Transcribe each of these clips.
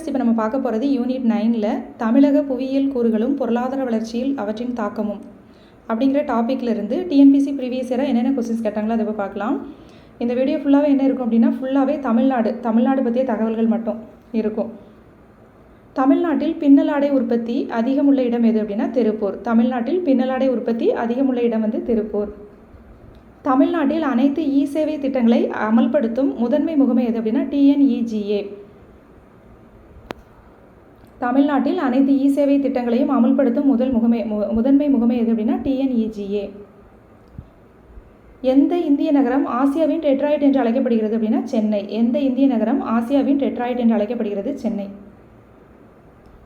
Students இப்போ நம்ம பார்க்க போகிறது யூனிட் நைனில் தமிழக புவியியல் கூறுகளும் பொருளாதார வளர்ச்சியில் அவற்றின் தாக்கமும் அப்படிங்கிற டாப்பிக்கில் இருந்து டிஎன்பிசி ப்ரீவியஸ் இயராக என்னென்ன கொஸ்டின்ஸ் கேட்டாங்களோ அதை போய் பார்க்கலாம். இந்த வீடியோ ஃபுல்லாகவே என்ன இருக்கும் அப்படின்னா ஃபுல்லாகவே தமிழ்நாடு தமிழ்நாடு பற்றிய தகவல்கள் மட்டும் இருக்கும். தமிழ்நாட்டில் பின்னலாடை உற்பத்தி அதிகம் உள்ள இடம் எது அப்படின்னா திருப்பூர். தமிழ்நாட்டில் பின்னலாடை உற்பத்தி அதிகம் உள்ள இடம் வந்து திருப்பூர். தமிழ்நாட்டில் அனைத்து இ சேவை திட்டங்களை அமல்படுத்தும் முதன்மை முகமை எது அப்படின்னா டிஎன்இஜிஏ தமிழ்நாட்டில் அனைத்து இ சேவை திட்டங்களையும் அமல்படுத்தும் முதல் முகமை மு- முதன்மை முகமை எது அப்படின்னா டிஎன்இஜிஏ எந்த இந்திய நகரம் ஆசியாவின் டெட்ராய்ட் என்று அழைக்கப்படுகிறது அப்படின்னா சென்னை. எந்த இந்திய நகரம் ஆசியாவின் டெட்ராய்ட் என்று அழைக்கப்படுகிறது சென்னை.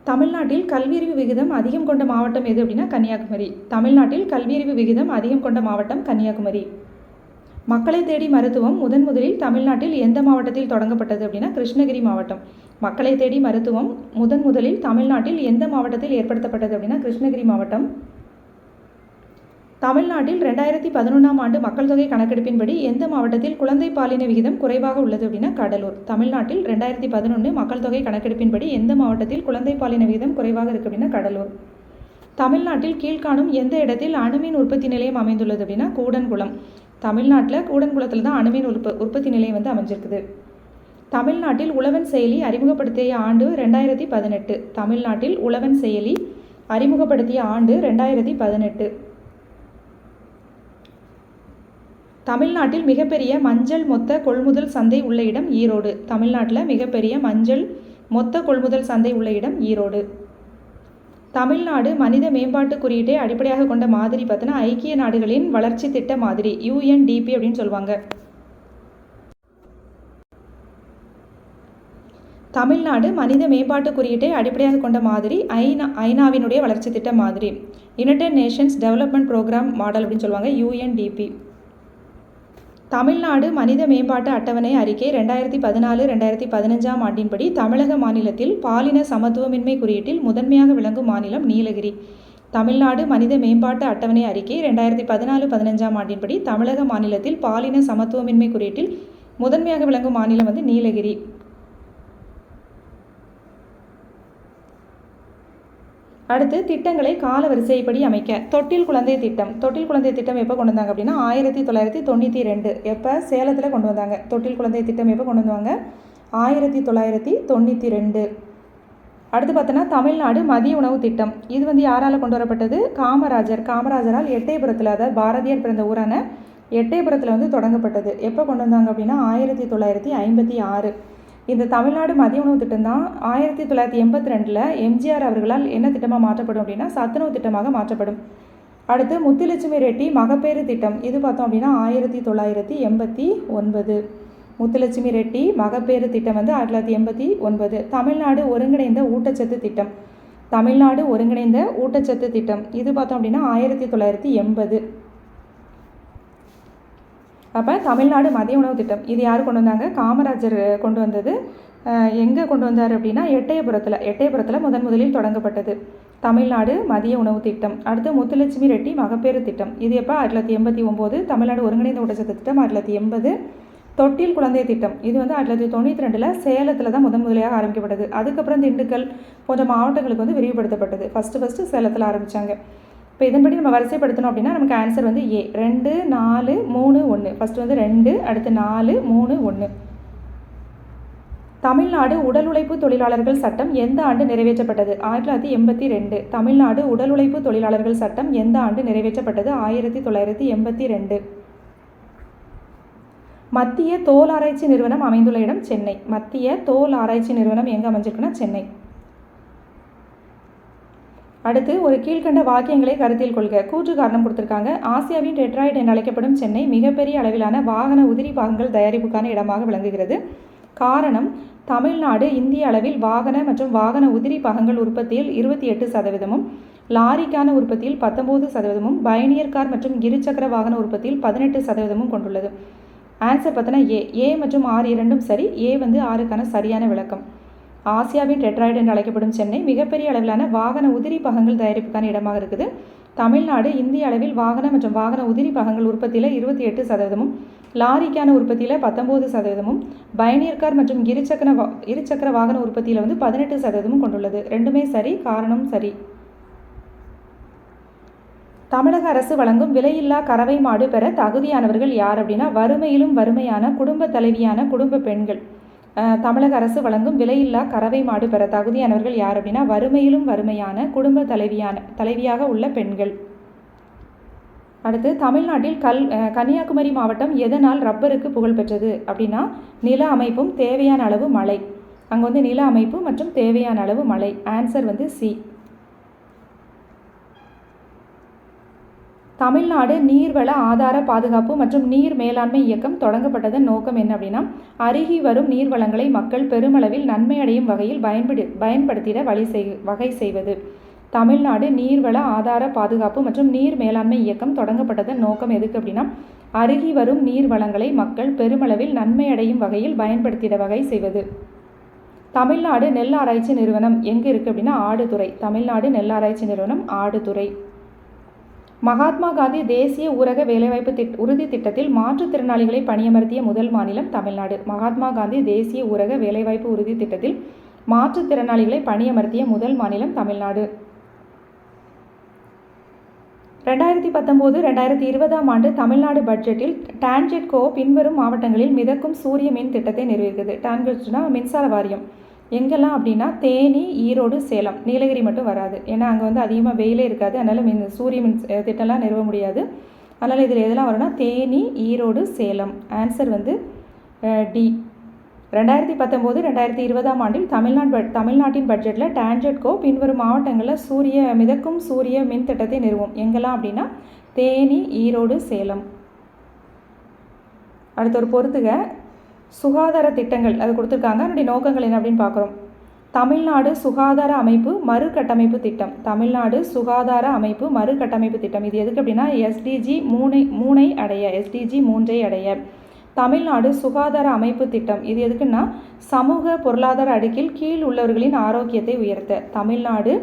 தமிழ்நாட்டில் கல்வியறிவு விகிதம் அதிகம் கொண்ட மாவட்டம் எது அப்படின்னா கன்னியாகுமரி. தமிழ்நாட்டில் கல்வியறிவு விகிதம் அதிகம் கொண்ட மாவட்டம் கன்னியாகுமரி. மக்களை தேடி மருத்துவம் முதன் முதலில் தமிழ்நாட்டில் எந்த மாவட்டத்தில் தொடங்கப்பட்டது அப்படின்னா கிருஷ்ணகிரி மாவட்டம். மக்களை தேடி மருத்துவம் முதன் முதலில் தமிழ்நாட்டில் எந்த மாவட்டத்தில் ஏற்படுத்தப்பட்டது அப்படின்னா கிருஷ்ணகிரி மாவட்டம். தமிழ்நாட்டில் ரெண்டாயிரத்தி பதினொன்றாம் ஆண்டு மக்கள் தொகை கணக்கெடுப்பின்படி எந்த மாவட்டத்தில் குழந்தை பாலின விகிதம் குறைவாக உள்ளது அப்படின்னா கடலூர். தமிழ்நாட்டில் ரெண்டாயிரத்தி பதினொன்று மக்கள் தொகை கணக்கெடுப்பின்படி எந்த மாவட்டத்தில் குழந்தை பாலின விகிதம் குறைவாக இருக்குது அப்படின்னா கடலூர். தமிழ்நாட்டில் கீழ்காணும் எந்த இடத்தில் அணுமின் உற்பத்தி நிலையம் அமைந்துள்ளது அப்படின்னா கூடன்குளம். தமிழ்நாட்டில் கூடன்குளத்தில் தான் அணுமின் உற்ப உற்பத்தி நிலையம் வந்து அமைஞ்சிருக்குது. தமிழ்நாட்டில் உழவன் செயலி அறிமுகப்படுத்திய ஆண்டு ரெண்டாயிரத்தி பதினெட்டு. தமிழ்நாட்டில் உழவன் செயலி அறிமுகப்படுத்திய ஆண்டு ரெண்டாயிரத்தி பதினெட்டு. தமிழ்நாட்டில் மிகப்பெரிய மஞ்சள் மொத்த கொள்முதல் சந்தை உள்ள இடம் ஈரோடு. தமிழ்நாட்டில் மிகப்பெரிய மஞ்சள் மொத்த கொள்முதல் சந்தை உள்ள இடம் ஈரோடு. தமிழ்நாடு மனித மேம்பாட்டு குறியீட்டை அடிப்படையாக கொண்ட மாதிரி பார்த்தீங்கன்னா ஐக்கிய நாடுகளின் வளர்ச்சி திட்ட மாதிரி யூஎன்டிபி அப்படின்னு சொல்லுவாங்க. தமிழ்நாடு மனித மேம்பாட்டு குறியீட்டை அடிப்படையாக கொண்ட மாதிரி ஐநா ஐநாவினுடைய வளர்ச்சி திட்டம் மாதிரி. United nations development program model அப்படின்னு சொல்லுவாங்க யூஎன்டிபி தமிழ்நாடு மனித மேம்பாட்டு அட்டவணை அறிக்கை ரெண்டாயிரத்தி பதினாலு ரெண்டாயிரத்தி பதினஞ்சாம் ஆண்டின்படி தமிழக மாநிலத்தில் பாலின சமத்துவமின்மை குறியீட்டில் முதன்மையாக விளங்கும் மாநிலம் நீலகிரி. தமிழ்நாடு மனித மேம்பாட்டு அட்டவணை அறிக்கை ரெண்டாயிரத்தி பதினாலு பதினஞ்சாம் ஆண்டின்படி தமிழக மாநிலத்தில் பாலின சமத்துவமின்மை குறியீட்டில் முதன்மையாக விளங்கும் மாநிலம் வந்து நீலகிரி. அடுத்து திட்டங்களை கால வரிசைப்படி அமைக்க. தொட்டில் குழந்தை திட்டம். தொட்டில் குழந்தை திட்டம் எப்போ கொண்டு வந்தாங்க அப்படின்னா ஆயிரத்தி தொள்ளாயிரத்தி தொண்ணூற்றி ரெண்டு. எப்போ? சேலத்தில் கொண்டு வந்தாங்க. தொட்டில் குழந்தை திட்டம் எப்போ கொண்டு வந்தாங்க? ஆயிரத்தி தொள்ளாயிரத்தி தொண்ணூற்றி ரெண்டு. அடுத்து பார்த்தோன்னா தமிழ்நாடு மதிய உணவு திட்டம். இது வந்து யாரால் கொண்டு வரப்பட்டது? காமராஜர். காமராஜரால் எட்டயபுரத்தில் அதாவது பாரதியார் பிறந்த ஊரான எட்டயபுரத்தில் வந்து தொடங்கப்பட்டது. எப்போ கொண்டு வந்தாங்க அப்படின்னா ஆயிரத்தி தொள்ளாயிரத்தி ஐம்பத்தி ஆறு. இந்த தமிழ்நாடு மதிய உணவு திட்டம் தான் ஆயிரத்தி தொள்ளாயிரத்தி எண்பத்தி ரெண்டில் எம்ஜிஆர் அவர்களால் என்ன திட்டமாக மாற்றப்படும் அப்படின்னா சத்துணவு திட்டமாக மாற்றப்படும். அடுத்து முத்துலட்சுமி ரெட்டி மகப்பேறு திட்டம். இது பார்த்தோம் அப்படின்னா ஆயிரத்தி தொள்ளாயிரத்தி எண்பத்தி ஒன்பது. முத்துலட்சுமி ரெட்டி மகப்பேறு திட்டம் வந்து ஆயிரத்தி தொள்ளாயிரத்தி எண்பத்தி ஒன்பது. தமிழ்நாடு ஒருங்கிணைந்த ஊட்டச்சத்து திட்டம். தமிழ்நாடு ஒருங்கிணைந்த ஊட்டச்சத்து திட்டம். இது பார்த்தோம் அப்படின்னா ஆயிரத்தி தொள்ளாயிரத்தி எண்பது. அப்போ தமிழ்நாடு மதிய உணவு திட்டம். இது யார் கொண்டு வந்தாங்க? காமராஜர் கொண்டு வந்தது. எங்கே கொண்டு வந்தார் அப்படின்னா எட்டயபுரத்தில் எட்டயபுரத்தில் முதன் முதலில் தொடங்கப்பட்டது. தமிழ்நாடு மதிய உணவு திட்டம். அடுத்து முத்துலட்சுமி ரெட்டி மகப்பேறு திட்டம். இது எப்போ? ஆயிரத்தி தொள்ளாயிரத்தி எண்பத்தி ஒம்பது. தமிழ்நாடு ஒருங்கிணைந்த ஊட்டச்சத்து திட்டம் ஆயிரத்தி தொள்ளாயிரத்தி எண்பது. தொட்டில் குழந்தை திட்டம். இது வந்து ஆயிரத்தி தொள்ளாயிரத்தி தொண்ணூற்றி ரெண்டில் சேலத்தில் தான் முதன் முதலியாக ஆரம்பிக்கப்பட்டது. அதுக்கப்புறம் திண்டுக்கல் போன்ற மாவட்டங்களுக்கு வந்து விரிவுபடுத்தப்பட்டது. ஃபஸ்ட்டு ஃபஸ்ட்டு சேலத்தில் ஆரம்பித்தாங்க இப்போ இதன்படி நம்ம வரிசைப்படுத்தணும் அப்படின்னா நமக்கு ஆன்சர் வந்து ஏ ரெண்டு நாலு மூணு ஒன்று ஃபஸ்ட்டு வந்து ரெண்டு அடுத்து நாலு மூணு ஒன்று தமிழ்நாடு உடல் உழைப்பு தொழிலாளர்கள் சட்டம் எந்த ஆண்டு நிறைவேற்றப்பட்டது? ஆயிரத்தி தொள்ளாயிரத்தி எண்பத்தி ரெண்டு. தமிழ்நாடு உடல் உழைப்பு தொழிலாளர்கள் சட்டம் எந்த ஆண்டு நிறைவேற்றப்பட்டது? ஆயிரத்தி தொள்ளாயிரத்தி எண்பத்தி ரெண்டு. மத்திய தோல் ஆராய்ச்சி நிறுவனம் அமைந்துள்ள இடம் சென்னை. மத்திய தோல் ஆராய்ச்சி நிறுவனம் எங்கே அமைஞ்சிருக்குன்னா சென்னை. அடுத்து ஒரு கீழ்க்கண்ட வாக்கியங்களை கருத்தில் கொள்க. கூற்று காரணம் கொடுத்துருக்காங்க. ஆசியாவின் டெட்ராய்டு என்று அழைக்கப்படும் சென்னை மிகப்பெரிய அளவிலான வாகன உதிரி பாகங்கள் தயாரிப்புக்கான இடமாக விளங்குகிறது. காரணம் தமிழ்நாடு இந்திய அளவில் வாகன மற்றும் வாகன உதிரி பாகங்கள் உற்பத்தியில் இருபத்தி எட்டு சதவீதமும் லாரிக்கான உற்பத்தியில் பத்தொம்போது சதவீதமும் பயணியர் கார் மற்றும் இருசக்கர வாகன உற்பத்தியில் பதினெட்டு சதவீதமும் கொண்டுள்ளது. ஆன்சர் பார்த்தோன்னா ஏ ஏ மற்றும் ஆர் இரண்டும் சரி. ஏ வந்து ஆறுக்கான சரியான விளக்கம். ஆசியாவின் டெட்ராய்டு என்று அழைக்கப்படும் சென்னை மிகப்பெரிய அளவிலான வாகன உதிரி பாகங்கள் தயாரிப்புக்கான இடமாக இருக்குது. தமிழ்நாடு இந்திய அளவில் வாகன மற்றும் வாகன உதிரி பாகங்கள் உற்பத்தியில் இருபத்தி எட்டு சதவீதமும் லாரிக்கான உற்பத்தியில் பத்தொம்போது சதவீதமும் பயணியர் கார் மற்றும் இருசக்கர வா இருசக்கர வாகன உற்பத்தியில் வந்து பதினெட்டு சதவீதமும் கொண்டுள்ளது. ரெண்டுமே சரி காரணம் சரி. தமிழக அரசு வழங்கும் விலையில்லா கறவை மாடு பெற தகுதியானவர்கள் யார் அப்படின்னா வறுமையிலும் வறுமையான குடும்ப தலைவியான குடும்ப பெண்கள். தமிழக அரசு வழங்கும் விலையில்லா கறவை மாடு பெற தகுதியானவர்கள் யார் அப்படின்னா வறுமையிலும் வறுமையான குடும்ப தலைவியான தலைவியாக உள்ள பெண்கள். அடுத்து தமிழ்நாட்டில் கல் கன்னியாகுமரி மாவட்டம் எதனால் ரப்பருக்கு புகழ் பெற்றது அப்படின்னா நில அமைப்பும் தேவையான அளவு மழை. அங்கே வந்து நில அமைப்பு மற்றும் தேவையான அளவு மழை. ஆன்சர் வந்து சி தமிழ்நாடு நீர்வள ஆதார பாதுகாப்பு மற்றும் நீர் மேலாண்மை இயக்கம் தொடங்கப்பட்டதன் நோக்கம் என்ன அப்படின்னா அருகி வரும் நீர்வளங்களை மக்கள் பெருமளவில் நன்மை அடையும் வகையில் பயன்படு பயன்படுத்திட வழி செய் வகை செய்வது. தமிழ்நாடு நீர்வள ஆதார பாதுகாப்பு மற்றும் நீர் மேலாண்மை இயக்கம் தொடங்கப்பட்டதன் நோக்கம் எதுக்கு அப்படின்னா அருகி வரும் நீர் வளங்களை மக்கள் பெருமளவில் நன்மை அடையும் வகையில் பயன்படுத்திட வகை செய்வது. தமிழ்நாடு நெல் ஆராய்ச்சி நிறுவனம் எங்கே இருக்குது அப்படின்னா ஆடுதுறை. தமிழ்நாடு நெல் ஆராய்ச்சி நிறுவனம் ஆடுதுறை. மகாத்மா காந்தி தேசிய ஊரக வேலைவாய்ப்பு திட் உறுதி திட்டத்தில் மாற்றுத்திறனாளிகளை பணியமர்த்திய முதல் மாநிலம் தமிழ்நாடு. மகாத்மா காந்தி தேசிய ஊரக வேலைவாய்ப்பு உறுதி திட்டத்தில் மாற்றுத்திறனாளிகளை பணியமர்த்திய முதல் மாநிலம் தமிழ்நாடு. ரெண்டாயிரத்தி பத்தொம்போது ரெண்டாயிரத்தி இருபதாம் ஆண்டு தமிழ்நாடு பட்ஜெட்டில் டான்ஜெட்கோ பின்வரும் மாவட்டங்களில் மிதக்கும் சூரிய மின் திட்டத்தை நிறுவியிருக்குது டான்ஜெட்னா மின்சார வாரியம். எங்கெல்லாம் அப்படின்னா தேனி ஈரோடு சேலம். நீலகிரி மட்டும் வராது. ஏன்னா அங்கே வந்து அதிகமாக வெயிலே இருக்காது. அதனால் மின் சூரிய மின் திட்டம்லாம் நிறுவ முடியாது. அதனால் இதில் எதெல்லாம் வரும்னா தேனி ஈரோடு சேலம். ஆன்சர் வந்து டி ரெண்டாயிரத்தி பத்தொம்போது ரெண்டாயிரத்தி இருபதாம் ஆண்டில் தமிழ்நாடு பட் தமிழ்நாட்டின் பட்ஜெட்டில் டான்ஜெட்கோ பின்வரும் மாவட்டங்களில் சூரிய மிதக்கும் சூரிய மின் திட்டத்தை நிறுவும். எங்கெல்லாம் அப்படின்னா தேனி ஈரோடு சேலம். அடுத்த ஒரு பொறுத்துக. சுகாதார திட்டங்கள் அது கொடுத்துருக்காங்க. அதனுடைய நோக்கங்கள் என்ன அப்படின்னு பார்க்குறோம். தமிழ்நாடு சுகாதார அமைப்பு மறுகட்டமைப்பு திட்டம். தமிழ்நாடு சுகாதார அமைப்பு மறுகட்டமைப்பு திட்டம். இது எதுக்கு அப்படின்னா எஸ்டிஜி மூணை மூணை அடைய எஸ்டிஜி மூன்றை அடைய. தமிழ்நாடு சுகாதார அமைப்பு திட்டம். இது எதுக்குன்னா சமூக பொருளாதார அடுக்கில் கீழ் உள்ளவர்களின் ஆரோக்கியத்தை உயர்த்த. தமிழ்நாடு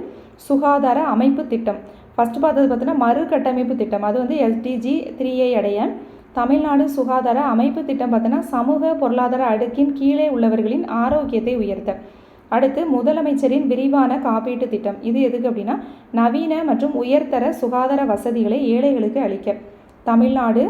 சுகாதார அமைப்பு திட்டம். ஃபஸ்ட்டு பார்த்தது பார்த்தோன்னா மறுகட்டமைப்பு திட்டம். அது வந்து எஸ்டிஜி த்ரீயை அடைய. தமிழ்நாடு சுகாதார அமைப்பு திட்டம் பார்த்தோன்னா சமூக பொருளாதார அடுக்கின் கீழே உள்ளவர்களின் ஆரோக்கியத்தை உயர்த்த. அடுத்து முதலமைச்சரின் விரிவான காப்பீட்டு திட்டம். இது எதுக்கு அப்படின்னா நவீன மற்றும் உயர்தர சுகாதார வசதிகளை ஏழைகளுக்கு அளிக்க. தமிழ்நாடு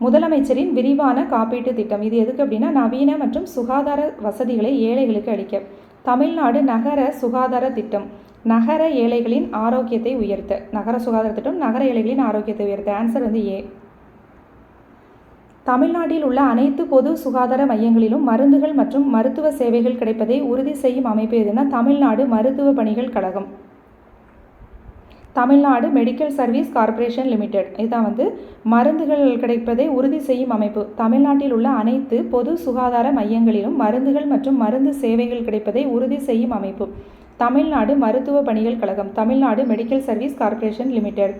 முதலமைச்சரின் விரிவான காப்பீட்டு திட்டம். இது எதுக்கு அப்படின்னா நவீன மற்றும் சுகாதார வசதிகளை ஏழைகளுக்கு அளிக்க. தமிழ்நாடு நகர சுகாதார திட்டம். நகர ஏழைகளின் ஆரோக்கியத்தை உயர்த்த. நகர சுகாதார திட்டம் நகர ஏழைகளின் ஆரோக்கியத்தை உயர்த்த. ஆன்சர் வந்து ஏ தமிழ்நாட்டில் உள்ள அனைத்து பொது சுகாதார மையங்களிலும் மருந்துகள் மற்றும் மருத்துவ சேவைகள் கிடைப்பதை உறுதி செய்யும் அமைப்பு எதுனா தமிழ்நாடு மருத்துவ பணிகள் கழகம். Tamil Nadu medical service corporation limited. இதுதான் வந்து மருந்துகள் கிடைப்பதை உறுதி செய்யும் அமைப்பு. தமிழ்நாட்டில் உள்ள அனைத்து பொது சுகாதார மையங்களிலும் மருந்துகள் மற்றும் மருந்து சேவைகள் கிடைப்பதை உறுதி செய்யும் அமைப்பு. தமிழ்நாடு மருத்துவ பணிகள் கழகம். Tamil Nadu medical service corporation limited.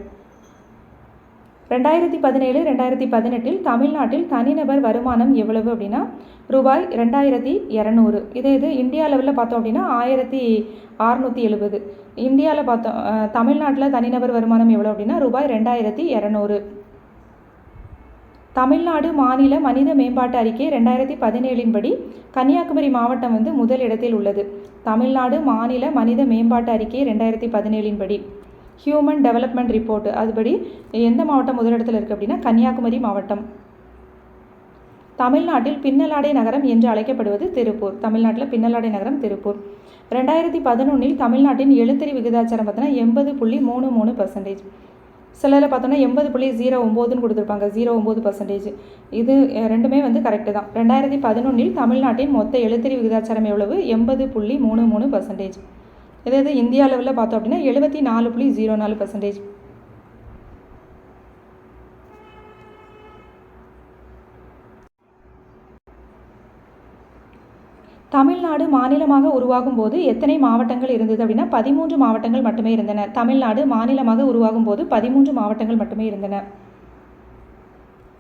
ரெண்டாயிரத்தி பதினேழு ரெண்டாயிரத்தி பதினெட்டில் தமிழ்நாட்டில் தனிநபர் வருமானம் எவ்வளவு அப்படின்னா ரூபாய் ரெண்டாயிரத்தி இரநூறு. இதே இது இந்தியா லெவலில் பார்த்தோம் அப்படின்னா ஆயிரத்தி அறநூற்றி எழுபது. இந்தியாவில் பார்த்தோம் தமிழ்நாட்டில் தனிநபர் வருமானம் எவ்வளோ அப்படின்னா ரூபாய் ரெண்டாயிரத்தி இரநூறு. தமிழ்நாடு மாநில மனித மேம்பாட்டு அறிக்கை ரெண்டாயிரத்தி பதினேழின் படி கன்னியாகுமரி மாவட்டம் வந்து முதல் இடத்தில் உள்ளது. தமிழ்நாடு மாநில மனித மேம்பாட்டு அறிக்கை ரெண்டாயிரத்தி பதினேழின் படி. ஹியூமன் டெவலப்மெண்ட் ரிப்போர்ட் அதுபடி எந்த மாவட்டம் முதலிடத்தில் இருக்குது அப்படின்னா கன்னியாகுமரி மாவட்டம். தமிழ்நாட்டில் பின்னலாடை நகரம் என்று அழைக்கப்படுவது திருப்பூர். தமிழ்நாட்டில் பின்னலாடை நகரம் திருப்பூர். ரெண்டாயிரத்தி பதினொன்றில் தமிழ்நாட்டின் எழுத்தறி விகிதாச்சாரம் பார்த்தோன்னா எண்பது புள்ளி மூணு மூணு பர்சன்டேஜ் சிலரில் பார்த்தோன்னா எண்பது புள்ளி ஜீரோ ஒம்போதுன்னு கொடுத்துருப்பாங்க. ஜீரோ ஒம்பது பர்சன்டேஜ் இது ரெண்டுமே வந்து கரெக்டு தான். ரெண்டாயிரத்தி பதினொன்றில் தமிழ்நாட்டின் மொத்த எழுத்தறி விகிதாச்சாரம் எவ்வளவு? எண்பது புள்ளி மூணு மூணு பர்சன்டேஜ் இதே இது இந்தியா லெவலில் பார்த்தோம் அப்படின்னா எழுபத்தி நாலு புள்ளி ஜீரோ நாலு பர்சன்டேஜ் தமிழ்நாடு மாநிலமாக உருவாகும் போது எத்தனை மாவட்டங்கள் இருந்தது அப்படின்னா பதிமூன்று மாவட்டங்கள் மட்டுமே இருந்தன. தமிழ்நாடு மாநிலமாக உருவாகும் போது பதிமூன்று மாவட்டங்கள் மட்டுமே இருந்தன.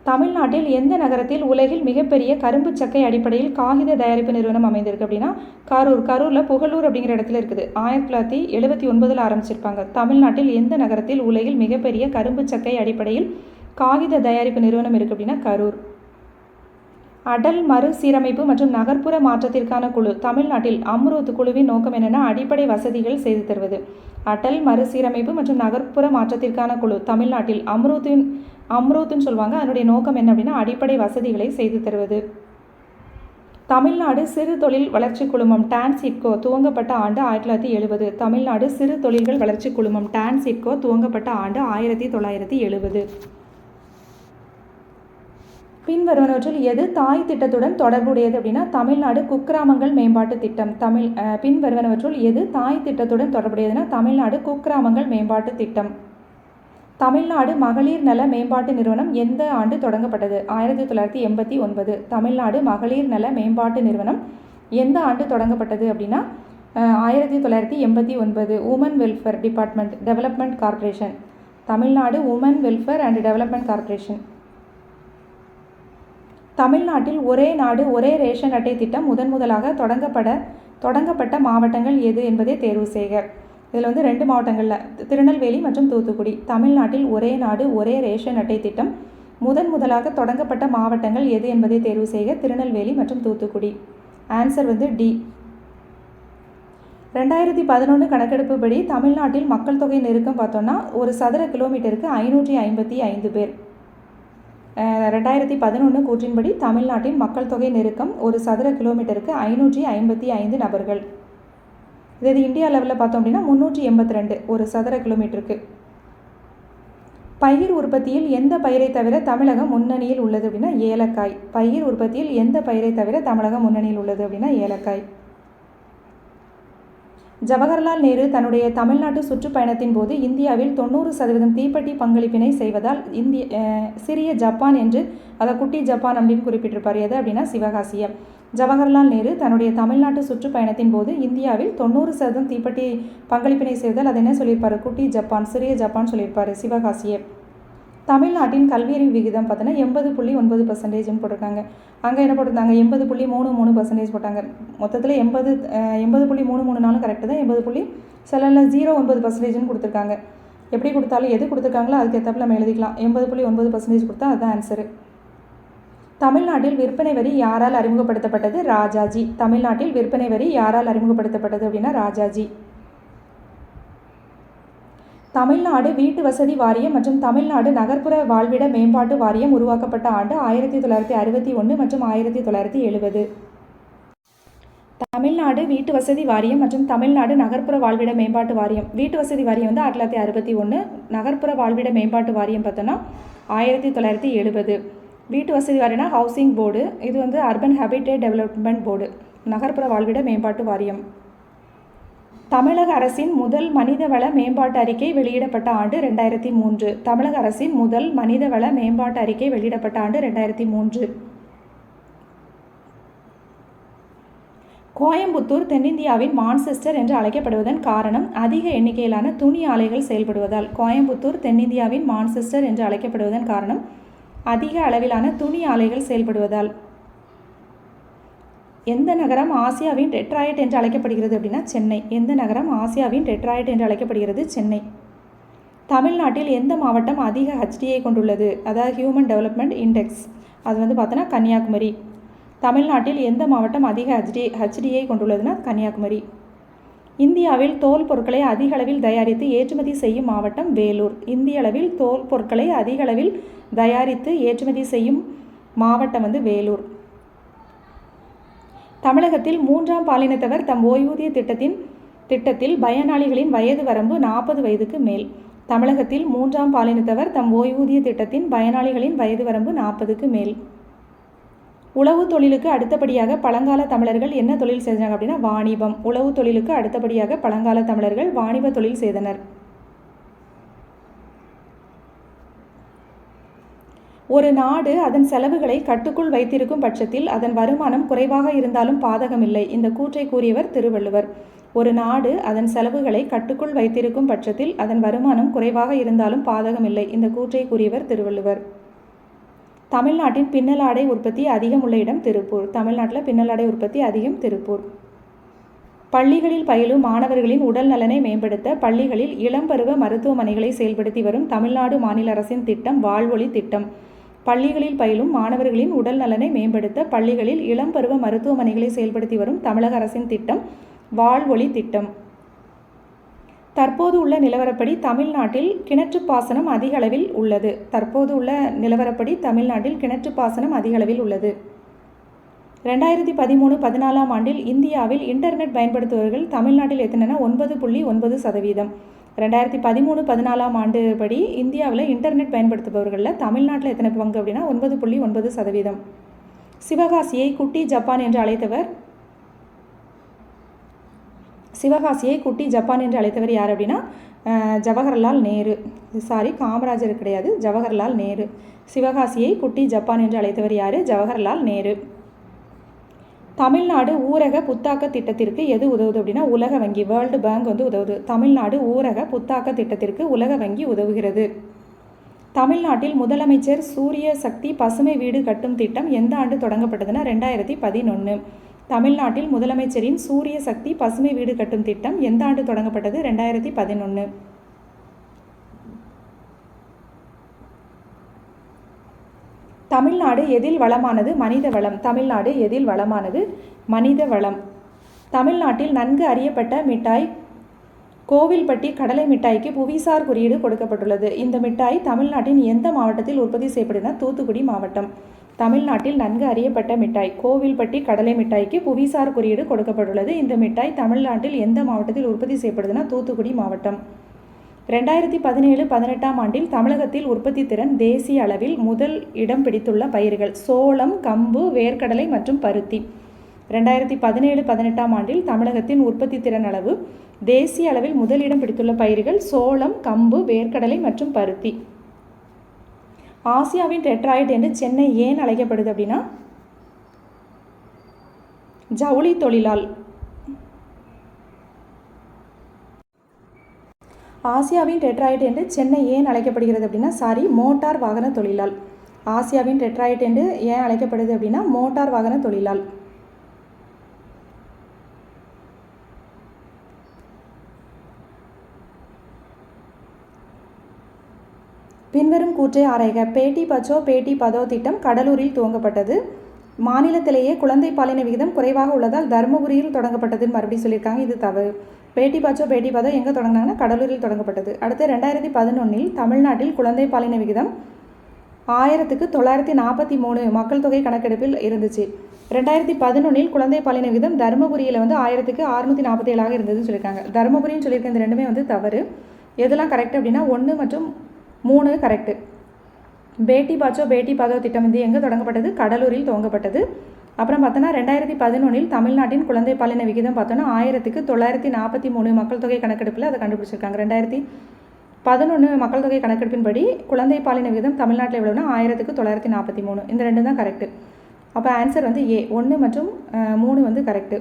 தமிழ்நாட்டில் எந்த நகரத்தில் உலகில் மிகப்பெரிய கரும்பு சக்கை அடிப்படையில் காகித தயாரிப்பு நிறுவனம் அமைந்திருக்கு அப்படின்னா கரூர். கரூரில் புகழூர் அப்படிங்கிற இடத்துல இருக்குது. ஆயிரத்தி தொள்ளாயிரத்தி எழுபத்தி ஒன்பதில் ஆரம்பிச்சிருப்பாங்க. தமிழ்நாட்டில் எந்த நகரத்தில் உலகில் மிகப்பெரிய கரும்பு சக்கை அடிப்படையில் காகித தயாரிப்பு நிறுவனம் இருக்குது அப்படின்னா கரூர். அடல் மறுசீரமைப்பு மற்றும் நகர்ப்புற மாற்றத்திற்கான குழு தமிழ்நாட்டில் அம்ருத் குழுவின் நோக்கம் என்னென்னா அடிப்படை வசதிகள் செய்து தருவது. அடல் மறுசீரமைப்பு மற்றும் நகர்ப்புற மாற்றத்திற்கான குழு தமிழ்நாட்டில் அம்ருத்தின் அம்ருத்னு சொல்லுவாங்க. அதனுடைய நோக்கம் என்ன அப்படின்னா அடிப்படை வசதிகளை செய்து தருவது. தமிழ்நாடு சிறு தொழில் வளர்ச்சி குழுமம் டான்சிட்கோ துவங்கப்பட்ட ஆண்டு ஆயிரத்தி தொள்ளாயிரத்தி எழுபது. தமிழ்நாடு சிறு தொழில்கள் வளர்ச்சி குழுமம் டான்சிட்கோ துவங்கப்பட்ட ஆண்டு ஆயிரத்தி தொள்ளாயிரத்தி எழுபது. பின்வருவனவற்றில் எது தாய் திட்டத்துடன் தொடர்புடையது அப்படின்னா தமிழ்நாடு குக்கிராமங்கள் மேம்பாட்டு திட்டம். தமிழ் பின்வருவனவற்றுள் எது தாய் திட்டத்துடன் தொடர்புடையதுன்னா தமிழ்நாடு குக்கிராமங்கள் மேம்பாட்டு திட்டம். தமிழ்நாடு மகளிர் நல மேம்பாட்டு நிறுவனம் எந்த ஆண்டு தொடங்கப்பட்டது? ஆயிரத்தி தொள்ளாயிரத்தி எண்பத்தி ஒன்பது. தமிழ்நாடு மகளிர் நல மேம்பாட்டு நிறுவனம் எந்த ஆண்டு தொடங்கப்பட்டது அப்படின்னா ஆயிரத்தி தொள்ளாயிரத்தி எண்பத்தி ஒன்பது. Women welfare department development corporation Tamil Nadu women welfare and development corporation தமிழ்நாட்டில் ஒரே நாடு ஒரே ரேஷன் அட்டை திட்டம் முதன் முதலாக தொடங்கப்பட தொடங்கப்பட்ட மாவட்டங்கள் எது என்பதை தேர்வு செய்க. இதில் வந்து ரெண்டு மாவட்டங்களில் திருநெல்வேலி மற்றும் தூத்துக்குடி. தமிழ்நாட்டில் ஒரே நாடு ஒரே ரேஷன் அட்டை திட்டம். முதன் முதலாக தொடங்கப்பட்ட மாவட்டங்கள் எது என்பதை தேர்வு செய்க திருநெல்வேலி மற்றும் தூத்துக்குடி. ஆன்சர் வந்து டி ரெண்டாயிரத்தி பதினொன்று கணக்கெடுப்புப்படி தமிழ்நாட்டில் மக்கள் தொகை நெருக்கம் பார்த்தோன்னா ஒரு சதுர கிலோமீட்டருக்கு ஐநூற்றி ஐம்பத்தி ஐந்து பேர். ரெண்டாயிரத்தி பதினொன்று கூற்றின்படி தமிழ்நாட்டின் மக்கள் தொகை நெருக்கம் ஒரு சதுர கிலோமீட்டருக்கு ஐநூற்றி ஐம்பத்தி ஐந்து நபர்கள். இதே இது இந்தியா லெவலில் பார்த்தோம் அப்படின்னா முந்நூற்றி எண்பத்தி ரெண்டு ஒரு சதுர கிலோமீட்டருக்கு பயிர் உற்பத்தியில் எந்த பயிரை தவிர தமிழகம் முன்னணியில் உள்ளது அப்படின்னா ஏலக்காய். பயிர் உற்பத்தியில் எந்த பயிரை தவிர தமிழகம் முன்னணியில் உள்ளது அப்படின்னா ஏலக்காய். ஜவஹர்லால் நேரு தன்னுடைய தமிழ்நாட்டு சுற்றுப்பயணத்தின் போது இந்தியாவில் தொண்ணூறு சதவீதம் தீப்பெட்டி பங்களிப்பினை செய்வதால் இந்திய சிறிய ஜப்பான் என்று அதை குட்டி ஜப்பான் அப்படின்னு குறிப்பிட்டிருப்பார். எது அப்படின்னா சிவகாசியை ஜவஹர்லால் நேரு தன்னுடைய தமிழ்நாட்டு சுற்றுப்பயணத்தின் போது இந்தியாவில் தொண்ணூறு சதவீதம் தீப்பெட்டி பங்களிப்பினை செய்வதால் அதை என்ன சொல்லியிருப்பார்? குட்டி ஜப்பான் சிறிய ஜப்பான் சொல்லியிருப்பார் சிவகாசியை தமிழ்நாட்டின் கல்வியறிவு விகிதம் பார்த்தோன்னா எண்பது புள்ளி ஒன்பது பர்சன்டேஜ்னு போட்டிருக்காங்க. அங்கே என்ன போட்டிருந்தாங்க? எண்பது புள்ளி மூணு மூணு பர்சன்டேஜ் போட்டாங்க. மொத்தத்தில் எண்பது எண்பது புள்ளி மூணு மூணு நாளும் கரெக்டு தான். எண்பது புள்ளி சில ஜீரோ ஒன்பது பர்சன்டேஜ்னு கொடுத்துருக்காங்க. எப்படி கொடுத்தாலும் எது கொடுத்துருக்காங்களோ அதுக்கு நம்ம எழுதிக்கலாம். எண்பது புள்ளி ஒன்பது பர்சன்டேஜ் கொடுத்தா அதுதான் ஆன்சரு தமிழ்நாட்டில் விற்பனை வரி யாரால் அறிமுகப்படுத்தப்பட்டது? ராஜாஜி. தமிழ்நாட்டில் விற்பனை வரி யாரால் அறிமுகப்படுத்தப்பட்டது அப்படின்னா ராஜாஜி. தமிழ்நாடு வீட்டு வசதி வாரியம் மற்றும் தமிழ்நாடு நகர்ப்புற வாழ்விட மேம்பாட்டு வாரியம் உருவாக்கப்பட்ட ஆண்டு ஆயிரத்தி தொள்ளாயிரத்தி அறுபத்தி ஒன்று மற்றும் ஆயிரத்தி தொள்ளாயிரத்தி எழுபது. தமிழ்நாடு வீட்டு வசதி வாரியம் மற்றும் தமிழ்நாடு நகர்ப்புற வாழ்விட மேம்பாட்டு வாரியம். வீட்டு வசதி வாரியம் வந்து ஆயிரத்தி தொள்ளாயிரத்தி அறுபத்தி ஒன்று நகர்ப்புற வாழ்விட மேம்பாட்டு வாரியம் பார்த்தோன்னா ஆயிரத்தி தொள்ளாயிரத்தி எழுபது. வீட்டு வசதி வாரியம்னா ஹவுசிங் போர்டு இது வந்து அர்பன் ஹேபிடேட் டெவலப்மெண்ட் போர்டு நகர்ப்புற வாழ்விட மேம்பாட்டு வாரியம். தமிழக அரசின் முதல் மனிதவள மேம்பாட்டு அறிக்கை வெளியிடப்பட்ட ஆண்டு ரெண்டாயிரத்தி மூன்று. தமிழக அரசின் முதல் மனிதவள மேம்பாட்டு அறிக்கை வெளியிடப்பட்ட ஆண்டு ரெண்டாயிரத்தி மூன்று. கோயம்புத்தூர் தென்னிந்தியாவின் மான்செஸ்டர் என்று அழைக்கப்படுவதன் காரணம் அதிக எண்ணிக்கையிலான துணி ஆலைகள் செயல்படுவதால். கோயம்புத்தூர் தென்னிந்தியாவின் மான்செஸ்டர் என்று அழைக்கப்படுவதன் காரணம் அதிக அளவிலான துணி ஆலைகள் செயல்படுவதால். எந்த நகரம் ஆசியாவின் டெட்ராய்ட் என்று அழைக்கப்படுகிறது அப்படின்னா சென்னை. எந்த நகரம் ஆசியாவின் டெட்ராய்ட் என்று அழைக்கப்படுகிறது? சென்னை. தமிழ்நாட்டில் எந்த மாவட்டம் அதிக ஹெச்டிஐ கொண்டுள்ளது? அதாவது ஹியூமன் டெவலப்மெண்ட் இண்டெக்ஸ் அது வந்து பார்த்தோன்னா கன்னியாகுமரி. தமிழ்நாட்டில் எந்த மாவட்டம் அதிக ஹெச்டி ஹெச்டிஐ கொண்டுள்ளதுன்னா கன்னியாகுமரி. இந்தியாவில் தோல் பொருட்களை அதிக அளவில் தயாரித்து ஏற்றுமதி செய்யும் மாவட்டம் வேலூர். இந்திய அளவில் தோல் பொருட்களை அதிக அளவில் தயாரித்து ஏற்றுமதி செய்யும் மாவட்டம் வந்து வேலூர். தமிழகத்தில் மூன்றாம் பாலினத்தவர் தம் ஓய்வூதிய திட்டத்தின் திட்டத்தில் பயனாளிகளின் வயது வரம்பு நாற்பது வயதுக்கு மேல். தமிழகத்தில் மூன்றாம் பாலினத்தவர் தம் ஓய்வூதிய திட்டத்தின் பயனாளிகளின் வயது வரம்பு நாற்பதுக்கு மேல். உழவு தொழிலுக்கு அடுத்தபடியாக பழங்கால தமிழர்கள் என்ன தொழில் செஞ்சாங்க அப்படின்னா வாணிபம். உழவு தொழிலுக்கு அடுத்தபடியாக பழங்கால தமிழர்கள் வாணிப தொழில் செய்தனர். ஒரு நாடு அதன் செலவுகளை கட்டுக்குள் வைத்திருக்கும் பட்சத்தில் அதன் வருமானம் குறைவாக இருந்தாலும் பாதகமில்லை இந்த கூற்றை கூறியவர் திருவள்ளுவர். ஒரு நாடு அதன் செலவுகளை கட்டுக்குள் வைத்திருக்கும் பட்சத்தில் அதன் வருமானம் குறைவாக இருந்தாலும் பாதகமில்லை இந்த கூற்றை கூறியவர் திருவள்ளுவர். தமிழ்நாட்டின் பின்னலாடை உற்பத்தி அதிகம் உள்ள இடம் திருப்பூர். தமிழ்நாட்டில் பின்னலாடை உற்பத்தி அதிகம் திருப்பூர். பள்ளிகளில் பயிலும் மாணவர்களின் உடல் நலனை மேம்படுத்த பள்ளிகளில் இளம்பருவ மருத்துவமனைகளை செயல்படுத்தி வரும் தமிழ்நாடு மாநில அரசின் திட்டம் வாழ்வொளி திட்டம். பள்ளிகளில் பயிலும் மாணவர்களின் உடல் நலனை மேம்படுத்த பள்ளிகளில் இளம் பருவ மருத்துவமனைகளை செயல்படுத்தி வரும் தமிழக அரசின் திட்டம் வாழ்வொளி திட்டம். தற்போது உள்ள நிலவரப்படி தமிழ்நாட்டில் கிணற்று பாசனம் அதிக அளவில் உள்ளது. தற்போது உள்ள நிலவரப்படி தமிழ்நாட்டில் கிணற்று பாசனம் அதிக அளவில் உள்ளது. ரெண்டாயிரத்தி பதிமூணு பதினாலாம் ஆண்டில் இந்தியாவில் இன்டர்நெட் பயன்படுத்துபவர்கள் தமிழ்நாட்டில் எத்தனைனா ஒன்பது புள்ளி ஒன்பது சதவீதம். ரெண்டாயிரத்தி பதிமூணு பதினாலாம் ஆண்டு படி இந்தியாவில் இன்டர்நெட் பயன்படுத்துபவர்களில் தமிழ்நாட்டில் எத்தனை பங்கு அப்படின்னா ஒன்பது புள்ளி ஒன்பது சதவீதம். சிவகாசியை குட்டி ஜப்பான் என்று அழைத்தவர் சிவகாசியை குட்டி ஜப்பான் என்று அழைத்தவர் யார் அப்படின்னா ஜவஹர்லால் நேரு. சாரி காமராஜர் கிடையாது ஜவஹர்லால் நேரு. சிவகாசியை குட்டி ஜப்பான் என்று அழைத்தவர் யார்? ஜவஹர்லால் நேரு. தமிழ்நாடு ஊரக புத்தாக்க திட்டத்திற்கு எது உதவுது அப்படின்னா உலக வங்கி வேர்ல்டு பேங்க் வந்து உதவுது. தமிழ்நாடு ஊரக புத்தாக்க திட்டத்திற்கு உலக வங்கி உதவுகிறது. தமிழ்நாட்டில் முதலமைச்சர் சூரிய சக்தி பசுமை வீடு கட்டும் திட்டம் எந்த ஆண்டு தொடங்கப்பட்டதுன்னா ரெண்டாயிரத்தி பதினொன்று தமிழ்நாட்டில் முதலமைச்சரின் சூரிய சக்தி பசுமை வீடு கட்டும் திட்டம் எந்த ஆண்டு தொடங்கப்பட்டது? ரெண்டாயிரத்தி பதினொன்று தமிழ்நாடு எதில் வளமானது? மனித வளம். தமிழ்நாடு எதில் வளமானது? மனித வளம். தமிழ்நாட்டில் நன்கு அறியப்பட்ட மிட்டாய் கோவில்பட்டி கடலை மிட்டாய்க்கு புவிசார் குறியீடு கொடுக்கப்பட்டுள்ளது. இந்த மிட்டாய் தமிழ்நாட்டின் எந்த மாவட்டத்தில் உற்பத்தி செய்யப்படுதுன்னா தூத்துக்குடி மாவட்டம். தமிழ்நாட்டில் நன்கு அறியப்பட்ட மிட்டாய் கோவில்பட்டி கடலை மிட்டாய்க்கு புவிசார் குறியீடு கொடுக்கப்பட்டுள்ளது. இந்த மிட்டாய் தமிழ்நாட்டில் எந்த மாவட்டத்தில் உற்பத்தி செய்யப்படுதுன்னா தூத்துக்குடி மாவட்டம். ரெண்டாயிரத்தி பதினேழு பதினெட்டாம் ஆண்டில் தமிழகத்தில் உற்பத்தி திறன் தேசிய அளவில் முதல் இடம் பிடித்துள்ள பயிர்கள் சோளம் கம்பு வேர்க்கடலை மற்றும் பருத்தி. ரெண்டாயிரத்தி பதினேழு பதினெட்டாம் ஆண்டில் தமிழகத்தின் உற்பத்தி திறன் அளவு தேசிய அளவில் முதலிடம் பிடித்துள்ள பயிர்கள் சோளம் கம்பு வேர்க்கடலை மற்றும் பருத்தி. ஆசியாவின் டெட்ராய்ட் என்று சென்னை ஏன் அழைக்கப்படுது அப்படின்னா ஜவுளி தொழிலால். ஆசியாவின் டெட்ராய்ட் என்று சென்னை ஏன் அழைக்கப்படுகிறது அப்படின்னா சாரி மோட்டார் வாகன தொழிலால். ஆசியாவின் டெட்ராய்ட் என்று ஏன் அழைக்கப்படுது அப்படின்னா மோட்டார் வாகன தொழிலால். பின்வரும் கூற்றை ஆராய்க. பேட்டி பச்சோ பேட்டி பதோ திட்டம் கடலூரில் துவங்கப்பட்டது. மாநிலத்திலேயே குழந்தை பாலின விகிதம் குறைவாக உள்ளதால் தருமபுரியில் தொடங்கப்பட்டதுன்னு மறுபடியும் சொல்லியிருக்காங்க. இது தவறு. பேட்டி பாச்சோ பேட்டி பாதோ எங்கே தொடங்கினாங்கன்னா கடலூரில் தொடங்கப்பட்டது. அடுத்து ரெண்டாயிரத்தி பதினொன்றில் தமிழ்நாட்டில் குழந்தை பாலின விகிதம் ஆயிரத்துக்கு தொள்ளாயிரத்தி நாற்பத்தி மூணு மக்கள் தொகை கணக்கெடுப்பில் இருந்துச்சு. ரெண்டாயிரத்தி பதினொன்றில் குழந்தை பாலின விகிதம் தருமபுரியில் வந்து ஆயிரத்துக்கு அறுநூற்றி நாற்பத்தி ஏழாக இருந்ததுன்னு சொல்லியிருக்காங்க. தருமபுரின்னு சொல்லியிருக்க இந்த ரெண்டுமே வந்து தவறு. எதெல்லாம் கரெக்ட் அப்படின்னா ஒன்று மற்றும் மூணு கரெக்டு பேட்டி பாச்சோ பேட்டி பாதோ திட்டம் வந்து எங்கே தொடங்கப்பட்டது? கடலூரில் துவங்கப்பட்டது. அப்புறம் பார்த்தோன்னா ரெண்டாயிரத்தி பதினொன்றில் தமிழ்நாட்டின் குழந்தை பாலின விகிதம் பார்த்தோன்னா ஆயிரத்துக்கு தொள்ளாயிரத்தி நாற்பத்தி மூணு மக்கள் தொகை கணக்கெடுப்பில் அதை கண்டுபிடிச்சிருக்காங்க. ரெண்டாயிரத்தி பதினொன்று மக்கள் தொகை கணக்கெடுப்பின்படி குழந்தை பாலின விகிதம் தமிழ்நாட்டில் எவ்வளோனா ஆயிரத்துக்கு தொள்ளாயிரத்தி நாற்பத்தி மூணு. இந்த ரெண்டு தான் கரெக்டு அப்போ ஆன்சர் வந்து ஏ ஒன்று மற்றும் மூணு வந்து கரெக்டு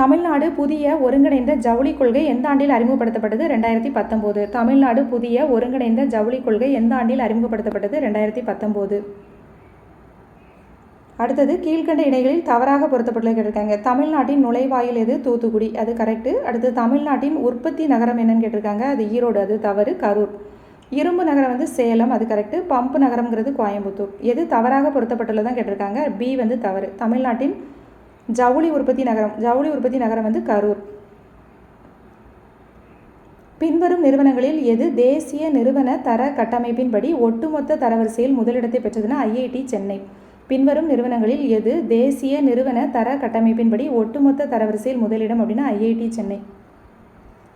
தமிழ்நாடு புதிய ஒருங்கிணைந்த ஜவுளி கொள்கை எந்த ஆண்டில் அறிமுகப்படுத்தப்பட்டது? ரெண்டாயிரத்தி பத்தொம்போது. தமிழ்நாடு புதிய ஒருங்கிணைந்த ஜவுளி கொள்கை எந்த ஆண்டில் அறிமுகப்படுத்தப்பட்டது? ரெண்டாயிரத்தி பத்தொம்போது. அடுத்தது கீழ்கண்ட இணைகளில் தவறாக பொருத்தப்பட்டுள்ள கேட்டிருக்காங்க. தமிழ்நாட்டின் நுழைவாயில் எது? தூத்துக்குடி. அது கரெக்டு அடுத்து தமிழ்நாட்டின் உற்பத்தி நகரம் என்னன்னு கேட்டிருக்காங்க. அது ஈரோடு. அது தவறு. கரூர். இரும்பு நகரம் வந்து சேலம். அது கரெக்டு பம்பு நகரம்ங்கிறது கோயம்புத்தூர். எது தவறாக பொருத்தப்பட்டுள்ளதான் கேட்டிருக்காங்க. பி வந்து தவறு. தமிழ்நாட்டின் ஜவுளி உற்பத்தி நகரம். ஜவுளி உற்பத்தி நகரம் வந்து கரூர். பின்வரும் நிறுவனங்களில் எது தேசிய நிறுவன தர கட்டமைப்பின்படி ஒட்டுமொத்த தரவரிசையில் முதலிடத்தை பெற்றதுன்னா ஐஐடி சென்னை. பின்வரும் நிறுவனங்களில் எது தேசிய நிறுவன தர கட்டமைப்பின்படி ஒட்டுமொத்த தரவரிசையில் முதலிடம் அப்படின்னா ஐஐடி சென்னை.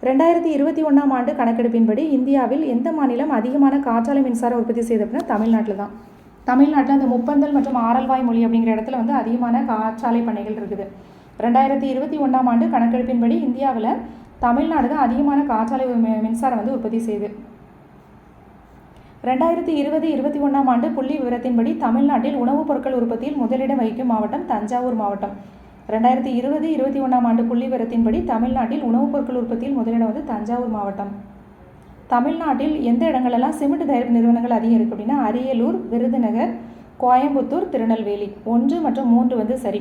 ரெண்டாயிரத்தி இருபத்தி ஒன்றாம் ஆண்டு கணக்கெடுப்பின்படி இந்தியாவில் எந்த மாநிலம் அதிகமான காற்றாலை மின்சாரம் உற்பத்தி செய்யுது அப்படின்னா தமிழ்நாட்டில் தான். தமிழ்நாட்டில் அந்த முப்பந்தல் மற்றும் ஆரல்வாய் மொழி அப்படிங்கிற இடத்துல வந்து அதிகமான காற்றாலை பண்ணைகள் இருக்குது. ரெண்டாயிரத்தி இருபத்தி ஒன்றாம் ஆண்டு கணக்கெடுப்பின்படி இந்தியாவில் தமிழ்நாடு தான் அதிகமான காற்றாலை மின்சாரம் வந்து உற்பத்தி செய்யுது ரெண்டாயிரத்தி இருபது இருபத்தி ஒன்றாம் ஆண்டு புள்ளி விவரத்தின்படி தமிழ்நாட்டில் உணவுப் பொருட்கள் உற்பத்தியில் முதலிடம் வகிக்கும் மாவட்டம் தஞ்சாவூர் மாவட்டம். ரெண்டாயிரத்தி இருபது இருபத்தி ஒன்றாம் ஆண்டு புள்ளி விவரத்தின்படி தமிழ்நாட்டில் உணவுப் பொருட்கள் உற்பத்தியில் முதலிடம் வந்து தஞ்சாவூர் மாவட்டம். தமிழ்நாட்டில் எந்த இடங்களெல்லாம் சிமெண்ட் தயாரிப்பு நிறுவனங்கள் அதிகம் இருக்குது அப்படின்னா அரியலூர் விருதுநகர் கோயம்புத்தூர் திருநெல்வேலி. ஒன்று மற்றும் மூன்று வந்து சரி.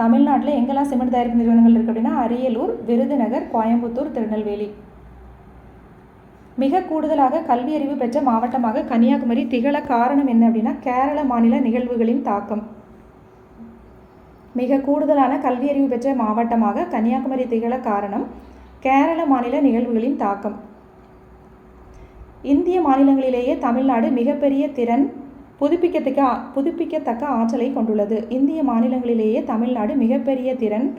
தமிழ்நாட்டில் எங்கெல்லாம் சிமெண்ட் தயாரிப்பு நிறுவனங்கள் இருக்குது அப்படின்னா அரியலூர் விருதுநகர் கோயம்புத்தூர் திருநெல்வேலி. மிக கூடுதலாக கல்வியறிவு பெற்ற மாவட்டமாக கன்னியாகுமரி திகழ காரணம் என்ன அப்படின்னா கேரள மாநில நிகழ்வுகளின் தாக்கம். மிக கூடுதலான கல்வியறிவு பெற்ற மாவட்டமாக கன்னியாகுமரி திகழ காரணம் கேரள மாநில நிகழ்வுகளின் தாக்கம். இந்திய மாநிலங்களிலேயே தமிழ்நாடு மிகப்பெரிய திறன் புதுப்பிக்கத்தக்க புதுப்பிக்கத்தக்க ஆற்றலை கொண்டுள்ளது. இந்திய மாநிலங்களிலேயே தமிழ்நாடு மிகப்பெரிய திறன்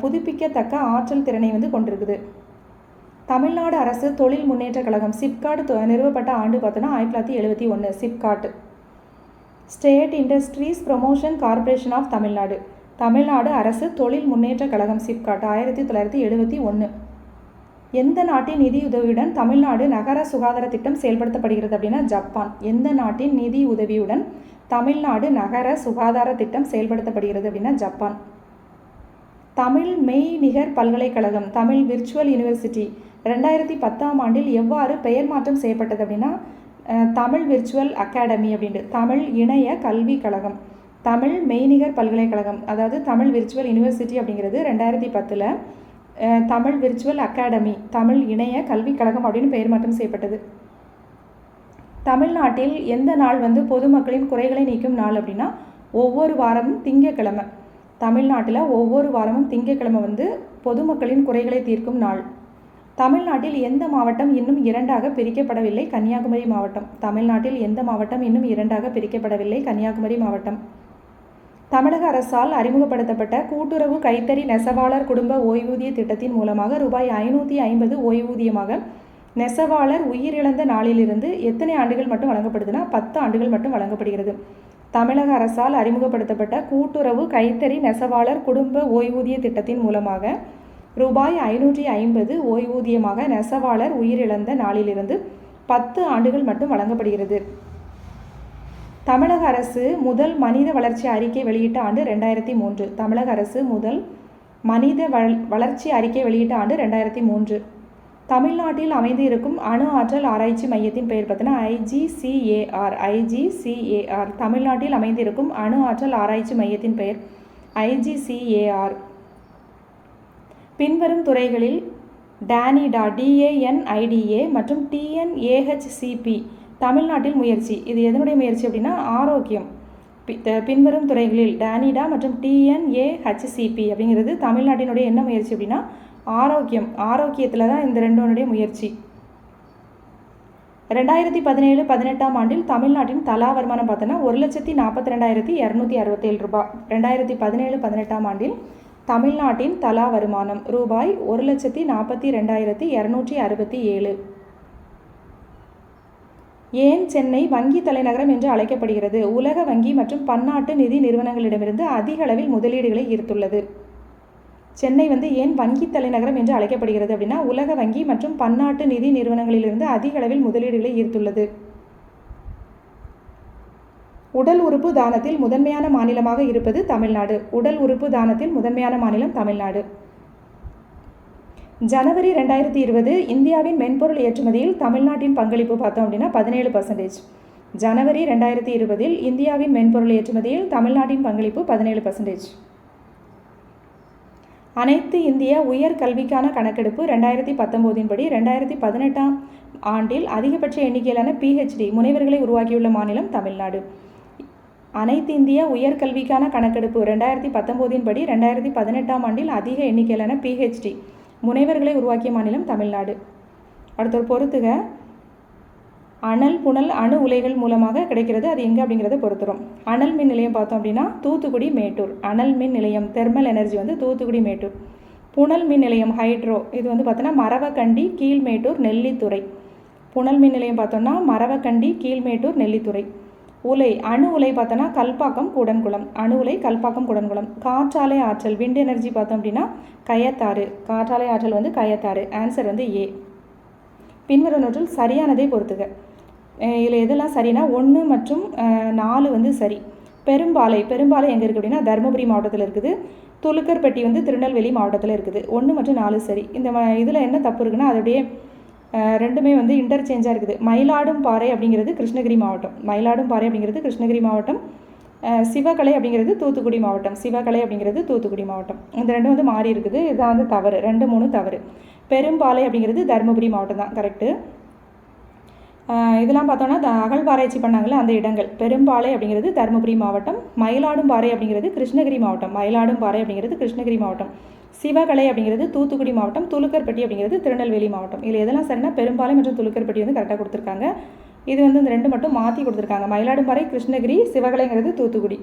புதுப்பிக்கத்தக்க ஆற்றல் திறனை வந்து கொண்டிருக்குது. தமிழ்நாடு அரசு தொழில் முன்னேற்றக் கழகம் சிப்காட் தொ- நிறுவப்பட்ட ஆண்டு பார்த்தோன்னா ஆயிரத்தி தொள்ளாயிரத்தி எழுபத்தி ஒன்று SIPCOT. State industries promotion corporation of Tamil Nadu. Tamil Nadu அரசு தொழில் முன்னேற்றக் கழகம் சிப்காட் ஆயிரத்தி தொள்ளாயிரத்தி எழுபத்தி ஒன்று எந்த நாட்டின் நிதியுதவியுடன் தமிழ்நாடு நகர சுகாதார திட்டம் செயல்படுத்தப்படுகிறது அப்படின்னா ஜப்பான். எந்த நாட்டின் நிதி உதவியுடன் தமிழ்நாடு நகர சுகாதார திட்டம் செயல்படுத்தப்படுகிறது அப்படின்னா ஜப்பான். தமிழ் மெய்நிகர் பல்கலைக்கழகம் தமிழ் விர்ச்சுவல் யூனிவர்சிட்டி ரெண்டாயிரத்தி பத்தாம் ஆண்டில் எவ்வாறு பெயர் மாற்றம் செய்யப்பட்டது அப்படின்னா தமிழ் விர்ச்சுவல் அகாடமி அப்படின்ட்டு தமிழ் இணைய கல்விக் கழகம் தமிழ் மெய்நிகர் பல்கலைக்கழகம் அதாவது தமிழ் விர்ச்சுவல் யூனிவர்சிட்டி அப்படிங்கிறது ரெண்டாயிரத்தி பத்தில் தமிழ் விர்ச்சுவல் அகாடமி தமிழ் இணைய கல்விக் கழகம் அப்படின்னு பெயர் மாற்றம் செய்யப்பட்டது. தமிழ்நாட்டில் எந்த நாள் வந்து பொதுமக்களின் குறைகளை நீக்கும் நாள் அப்படின்னா ஒவ்வொரு வாரமும் திங்கக்கிழமை. தமிழ்நாட்டில் ஒவ்வொரு வாரமும் திங்கட்கிழமை வந்து பொதுமக்களின் குறைகளை தீர்க்கும் நாள். தமிழ்நாட்டில் எந்த மாவட்டம் இன்னும் இரண்டாக பிரிக்கப்படவில்லை? கன்னியாகுமரி மாவட்டம். தமிழ்நாட்டில் எந்த மாவட்டம் இன்னும் இரண்டாக பிரிக்கப்படவில்லை? கன்னியாகுமரி மாவட்டம். தமிழக அரசால் அறிமுகப்படுத்தப்பட்ட கூட்டுறவு கைத்தறி நெசவாளர் குடும்ப ஓய்வூதிய திட்டத்தின் மூலமாக ரூபாய் ஐநூற்றி ஐம்பது ஓய்வூதியமாக நெசவாளர் உயிரிழந்த நாளிலிருந்து எத்தனை ஆண்டுகள் மட்டும் வழங்கப்படுதுன்னா பத்து ஆண்டுகள் மட்டும் வழங்கப்படுகிறது. தமிழக அரசால் அறிமுகப்படுத்தப்பட்ட கூட்டுறவு கைத்தறி நெசவாளர் குடும்ப ஓய்வூதிய திட்டத்தின் மூலமாக ரூபாய் ஐநூற்றி ஐம்பது ஓய்வூதியமாக நெசவாளர் உயிரிழந்த நாளிலிருந்து பத்து ஆண்டுகள் மட்டும் வழங்கப்படுகிறது. தமிழக அரசு முதல் மனித வளர்ச்சி அறிக்கை வெளியிட்ட ஆண்டு ரெண்டாயிரத்தி மூன்று. தமிழக அரசு முதல் மனித வள வளர்ச்சி அறிக்கை வெளியிட்ட ஆண்டு ரெண்டாயிரத்தி மூன்று. தமிழ்நாட்டில் அமைந்து இருக்கும் அணு ஆற்றல் ஆராய்ச்சி மையத்தின் பெயர் பார்த்தீங்கன்னா ஐஜிசிஏஆர் ஐஜிசிஏஆர் தமிழ்நாட்டில் அமைந்திருக்கும் அணு ஆற்றல் ஆராய்ச்சி மையத்தின் பெயர் ஐஜிசிஏஆர் பின்வரும் துறைகளில் டேனிடா டிஏஎன்ஐடிஏ மற்றும் டிஎன்ஏஹெச்சிபி தமிழ்நாட்டில் முயற்சி. இது எதனுடைய முயற்சி அப்படின்னா ஆரோக்கியம். பி- த- பின்வரும் துறைகளில் டேனிடா மற்றும் டிஎன்ஏஹெச்சிபி அப்படிங்கிறது தமிழ்நாட்டினுடைய என்ன முயற்சி அப்படின்னா ஆரோக்கியம். ஆரோக்கியத்தில் தான் இந்த ரெண்டோனுடைய முயற்சி. ரெண்டாயிரத்தி பதினேழு பதினெட்டாம் ஆண்டில் தமிழ்நாட்டின் தலா வருமானம் பார்த்தோன்னா ஒரு லட்சத்தி நாற்பத்தி ரெண்டாயிரத்தி இரநூத்தி அறுபத்தேழு ரூபாய் ரெண்டாயிரத்தி பதினேழு பதினெட்டாம் ஆண்டில் தமிழ்நாட்டின் தலா வருமானம் ரூபாய் ஒரு லட்சத்தி நாற்பத்தி ரெண்டாயிரத்தி இரநூற்றி அறுபத்தி ஏழு. ஏன் சென்னை வங்கி தலைநகரம் என்று அழைக்கப்படுகிறது? உலக வங்கி மற்றும் பன்னாட்டு நிதி நிறுவனங்களிடமிருந்து அதிக அளவில் முதலீடுகளை ஈர்த்துள்ளது. சென்னை வந்து ஏன் வங்கி தலைநகரம் என்று அழைக்கப்படுகிறது அப்படின்னா உலக வங்கி மற்றும் பன்னாட்டு நிதி நிறுவனங்களிலிருந்து அதிக அளவில் முதலீடுகளை ஈர்த்துள்ளது. உடல் உறுப்பு தானத்தில் முதன்மையான மாநிலமாக இருப்பது தமிழ்நாடு. உடல் உறுப்பு தானத்தில் முதன்மையான மாநிலம் தமிழ்நாடு. ஜனவரி ரெண்டாயிரத்தி இருபது இந்தியாவின் மென்பொருள் ஏற்றுமதியில் தமிழ்நாட்டின் பங்களிப்பு பார்த்தோம் அப்படின்னா பதினேழு பர்சன்டேஜ் ஜனவரி ரெண்டாயிரத்தி இருபதில் இந்தியாவின் மென்பொருள் ஏற்றுமதியில் தமிழ்நாட்டின் பங்களிப்பு பதினேழு பர்சன்டேஜ் அனைத்து இந்திய உயர் கல்விக்கான கணக்கெடுப்பு ரெண்டாயிரத்தி பத்தொம்போதின் படி ரெண்டாயிரத்தி பதினெட்டாம் ஆண்டில் அதிகபட்ச எண்ணிக்கையிலான பிஹெச்டி முனைவர்களை உருவாக்கியுள்ள மாநிலம் தமிழ்நாடு. அனைத்து இந்திய உயர்கல்விக்கான கணக்கெடுப்பு ரெண்டாயிரத்தி பத்தொம்போதின் படி ரெண்டாயிரத்தி பதினெட்டாம் ஆண்டில் அதிக எண்ணிக்கையிலான பிஹெச்டி முனைவர்களை உருவாக்கிய மாநிலம் தமிழ்நாடு. அடுத்த பொறுத்துக. அனல் புனல் அணு உலைகள் மூலமாக கிடைக்கிறது. அது எங்கே அப்படிங்கிறத பொறுத்துரும் அனல் மின் நிலையம் பார்த்தோம் அப்படின்னா தூத்துக்குடி மேட்டூர். அனல் மின் நிலையம் தெர்மல் எனர்ஜி வந்து தூத்துக்குடி மேட்டூர். புனல் மின் நிலையம் ஹைட்ரோ இது வந்து பார்த்தோன்னா மரவக்கண்டி கீழ்மேட்டூர் நெல்லித்துறை. புனல் மின் நிலையம் பார்த்தோம்னா மரவக்கண்டி கீழ்மேட்டூர் நெல்லித்துறை. உலை அணு உலை பார்த்தோன்னா கல்பாக்கம் கூடன்குளம். அணு உலை கல்பாக்கம் கூடன்குளம். காற்றாலை ஆற்றல் விண்ட் எனர்ஜி பார்த்தோம் அப்படின்னா கயத்தாறு. காற்றாலை ஆற்றல் வந்து கயத்தாறு. ஆன்சர் வந்து ஏ பின்வரும் நூற்றில் சரியானதை பொறுத்துக. இதில் எதெல்லாம் சரினா ஒன்று மற்றும் நாலு வந்து சரி. பெரும்பாலை பெரும்பாலை எங்கே இருக்குது அப்படின்னா தருமபுரி மாவட்டத்தில் இருக்குது. துலுக்கர்பட்டி வந்து திருநெல்வேலி மாவட்டத்தில் இருக்குது. ஒன்று மற்றும் நாலு சரி. இந்த இதில் என்ன தப்பு இருக்குன்னா அது அப்படியே ரெண்டுமே வந்து இன்டர்சேஞ்சாக இருக்குது. மயிலாடும் பாறை அப்படிங்கிறது கிருஷ்ணகிரி மாவட்டம். மயிலாடும் பாறை அப்படிங்கிறது கிருஷ்ணகிரி மாவட்டம். சிவகலை அப்படிங்கிறது தூத்துக்குடி மாவட்டம். சிவகலை அப்படிங்கிறது தூத்துக்குடி மாவட்டம். இந்த ரெண்டும் வந்து மாறி இருக்குது. இதுதான் வந்து தவறு. ரெண்டு மூணு தவறு. பெரும்பாலை அப்படிங்கிறது தருமபுரி மாவட்டம் தான். கரெக்டு இதெல்லாம் பார்த்தோன்னா அகழ்வாராய்ச்சி பண்ணாங்கல்ல அந்த இடங்கள். பெரும்பாலை அப்படிங்கிறது தருமபுரி மாவட்டம். மயிலாடும் பாறை அப்படிங்கிறது கிருஷ்ணகிரி மாவட்டம். மயிலாடும் பாறை அப்படிங்கிறது கிருஷ்ணகிரி மாவட்டம். சிவகலை அப்படிங்கிறது தூத்துக்குடி மாவட்டம் துலுக்கர்பட்டி அப்படிங்கிறது திருநெல்வேலி மாவட்டம். இதில் எதெல்லாம் சரினா பெரும்பாலை மற்றும் துலுக்கர்பட்டி வந்து கரெக்டாக கொடுத்துருக்காங்க. இது வந்து இந்த ரெண்டு மட்டும் மாற்றி கொடுத்துருக்காங்க. மயிலாடும்பாறை கிருஷ்ணகிரி சிவகலைங்கிறது தூத்துக்குடி.